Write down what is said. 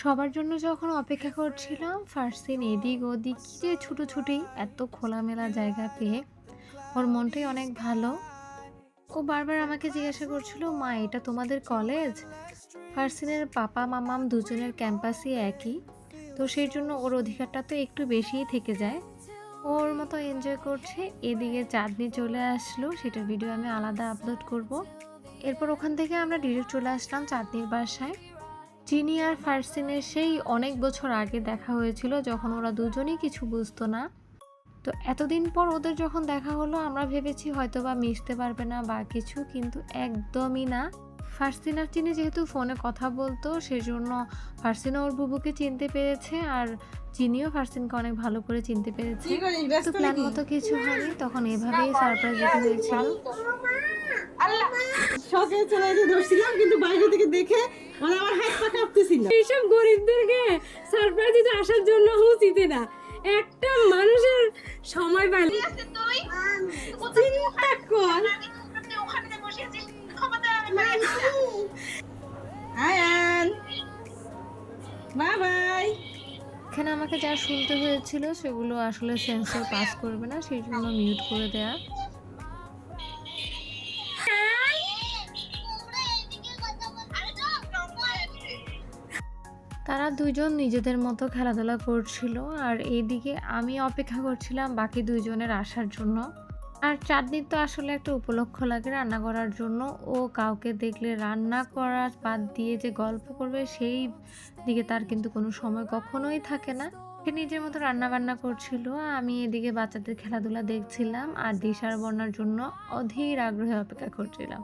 সবার জন্য যখন অপেক্ষা করছিলাম ফার্স্ট দিন এদিক ওদিক যে ছুটোছুটি, এত খোলামেলা জায়গা পেয়ে ওর মনটাই অনেক ভালো। ও বারবার আমাকে জিজ্ঞাসা করছিল, মা, এটা তোমাদের কলেজ ফার্সিনের পাপা, মামাম দুজনের ক্যাম্পাসই একই। তো সেই জন্য ওর অধিকারটা তো একটু বেশিই থেকে যায়। ওর মতো এনজয় করছে, এদিকে চাঁদনি চলে আসলো, সেটার ভিডিও আমি আলাদা আপলোড করব। এরপর ওখান থেকে আমরা ডিরেক্ট চলে আসলাম চাঁদনির বাসায়। চিনি আর ফার্সিনের সেই অনেক বছর আগে দেখা হয়েছিল যখন ওরা দুজনেই কিছু বুঝতো না। তো এতদিন পর ওদের যখন দেখা হলো আমরা ভেবেছি হয়তো বা মিশতে পারবে না বা কিছু কিন্তু একদমই না। ফার্সিন আর চিনি যেহেতু ফোনে কথা বলতো সেজন্য ফার্সিনও ওর বুবুকে চিনতে পেরেছে আর চিনিও ফার্সিনকে অনেক ভালো করে চিনতে পেরেছে। তো প্ল্যান মতো কিছু হয়নি তখন এভাবেই সারপ্রাইজ দিতে হয়েছিল। শখে চলে যেতে ধরছিলাম কিন্তু বাইরে থেকে দেখে মানে আমার হাত পা কাঁপতেছিল। এইসব গরিবদেরকে সারপ্রাইজ দিতে আসার জন্য উচিত না। একটা মানুষের সময় পাইলে চিন্তা কর। আয়ান। বাই বাই এখানে আমাকে যা শুনতে হয়েছিল সেগুলো আসলে সেন্সর পাস করবে না সেই জন্য মিউট করে দেয়া। তারা দুজন নিজেদের মতো খেলাধুলা করছিল আর এইদিকে আমি অপেক্ষা করছিলাম বাকি দুইজনের আসার জন্য। আর চাঁদনি তো আসলে একটা উপলক্ষ লাগে রান্না করার জন্য। ও কাউকে দেখলে রান্না করা বাদ দিয়ে যে গল্প করবে, সেই দিকে তার কিন্তু কোনো সময় কখনোই থাকে না। সে নিজের মতো রান্না বান্না করছিল, আমি এদিকে বাচ্চাদের খেলাধুলা দেখছিলাম আর দিশার বন্যার জন্য অধীর আগ্রহে অপেক্ষা করছিলাম।